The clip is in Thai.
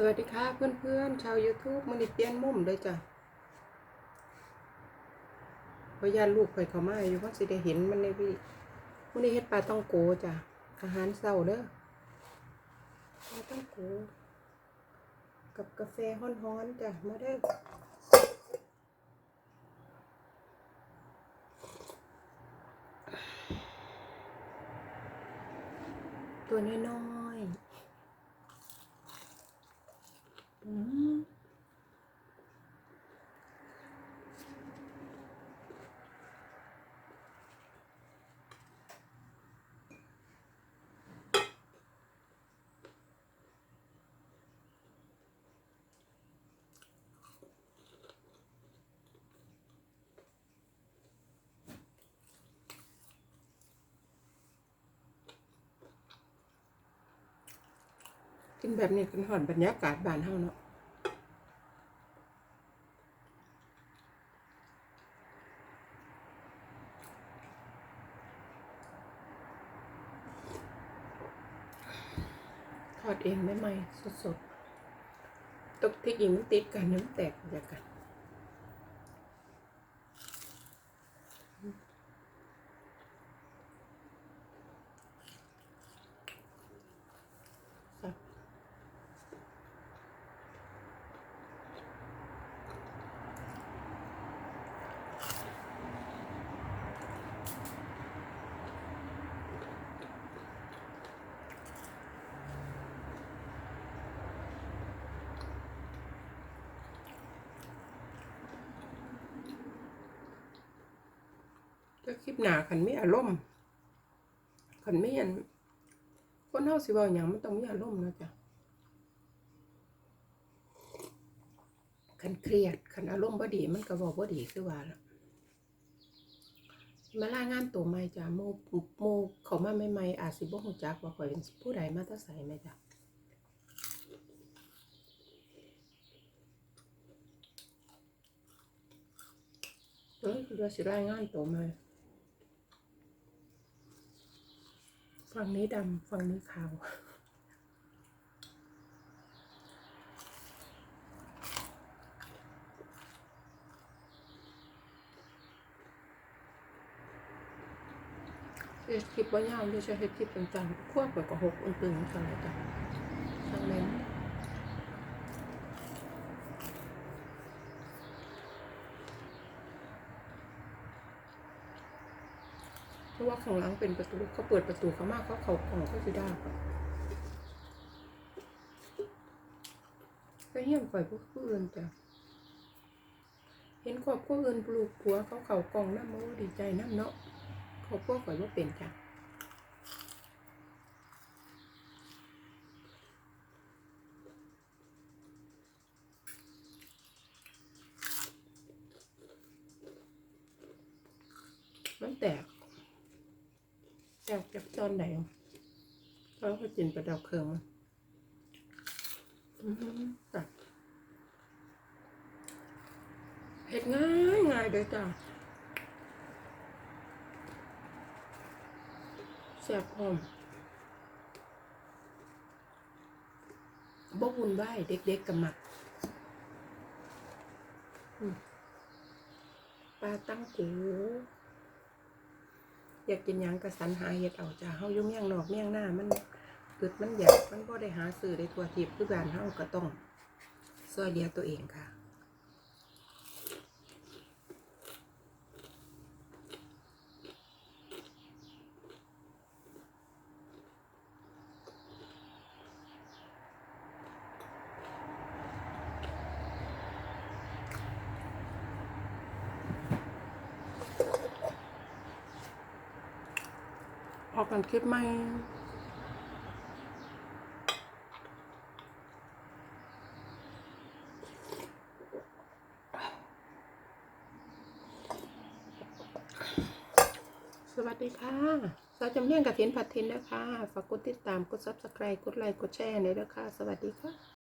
สวัสดีค่ะเพื่อนๆ ชาว YouTube มันนี่เปลี่ยนมุมเลยจ้ะพยานลูกไปเขามาอยู่ว่าะสิได้เห็นมันในวิมันนี่เฮ็ดปลาต้องโกจ้ะอาหารเช้าเด้อปลาต้องโกกับกาแฟฮ้อนๆจ้ะมาเด้อตัวน้อย ๆ กินแบบนี้กันหอนบรรยากาศบ้านเฮาเนาะทอดเองไม่ไหมสดๆตกที่ยิงมันติดกันน้ำแตกจากกัน สับ ก็คลิปหนาขันไม่อารมณ์ขันไม่อันคนเฮาสิเว่าอย่างมันต้องมีอารมณ์นะจ๊ะขันเครียดขันอารมณ์บ่ดีมันก็บอกบ่ดีคือว่าล่ะมาลางานตัวใหม่จ้ะโมโมเขามาใหม่ๆอาจสิบ่ฮู้จักว่าข่อยเป็นผู้ใดมาแตะไสแม่จ้ะเอ้ยคือว่าสิรายงานตัวใหม่ ฝั่งนี้ดำฝั่งนี้ขาวเฮ็ดคลิปว่ายาวด้วยใช่เฮ็ดคลิปต่างๆควบกับกหกอื่นๆกันเลยจ้ะทางนั้นเพ ราะว่าข้างหลังเป็นประตูเขาเปิดประตูเขามากเขาเขาของเขาสิได้ค่ะก็เยี่ยมข่อยพวกผู้อื่นจ้ะเห็นครอบครัวอื่นปลูกผัวเขาเขากล่องน้ำโมดีใจน้ำเนาะเขาพวกข่อยว่าเป็นจ้ะมันแตก แตกจากตอนไหนเขาก็จินประดับเครื่องมันอือหือจ้ะเห็ดง่ายง่ายเลยจ้ะแซ่บหอมบ่วุ่นวายเด็ก ๆกับมักอืมปลาตั้งกู อยากกินหยังกระสันหาเฮ็ดเอาจ้าเฮาอยู่เมียงนอกเมียงหน้ามันอึดมันอยากมันบ่ได้หาซื้อได้ทั่วทิพย์คือบ้านเฮาก็ต้องซอยเหลือตัวเองค่ะ อกันคลิปใหม่สวัสดีค่ะ สาวจำเนียงกับเทียนผัดเทนนะคะ ฝากกดติดตาม กด subscribe กดไลค์ กดแชร์เลยนะคะ สวัสดีค่ะ